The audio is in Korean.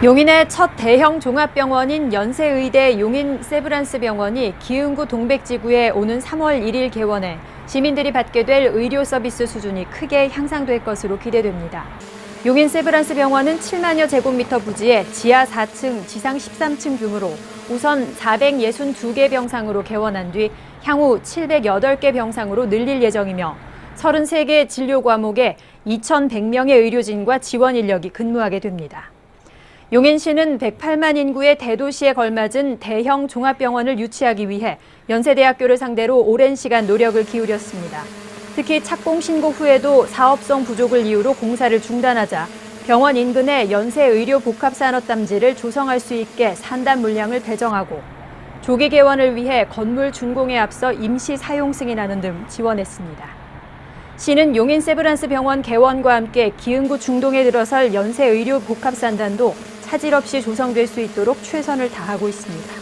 용인의 첫 대형 종합병원인 연세의대 용인 세브란스 병원이 기흥구 동백지구에 오는 3월 1일 개원해 시민들이 받게 될 의료 서비스 수준이 크게 향상될 것으로 기대됩니다. 용인 세브란스 병원은 7만여 제곱미터 부지에 지하 4층, 지상 13층 규모로 우선 462개 병상으로 개원한 뒤 향후 708개 병상으로 늘릴 예정이며 33개 진료 과목에 2,100명의 의료진과 지원 인력이 근무하게 됩니다. 용인시는 108만 인구의 대도시에 걸맞은 대형 종합병원을 유치하기 위해 연세대학교를 상대로 오랜 시간 노력을 기울였습니다. 특히 착공 신고 후에도 사업성 부족을 이유로 공사를 중단하자 병원 인근에 연세의료 복합산업단지를 조성할 수 있게 산단 물량을 배정하고 조기 개원을 위해 건물 준공에 앞서 임시 사용 승인하는 등 지원했습니다. 시는 용인 세브란스 병원 개원과 함께 기흥구 중동에 들어설 연세의료 복합산단도 차질 없이 조성될 수 있도록 최선을 다하고 있습니다.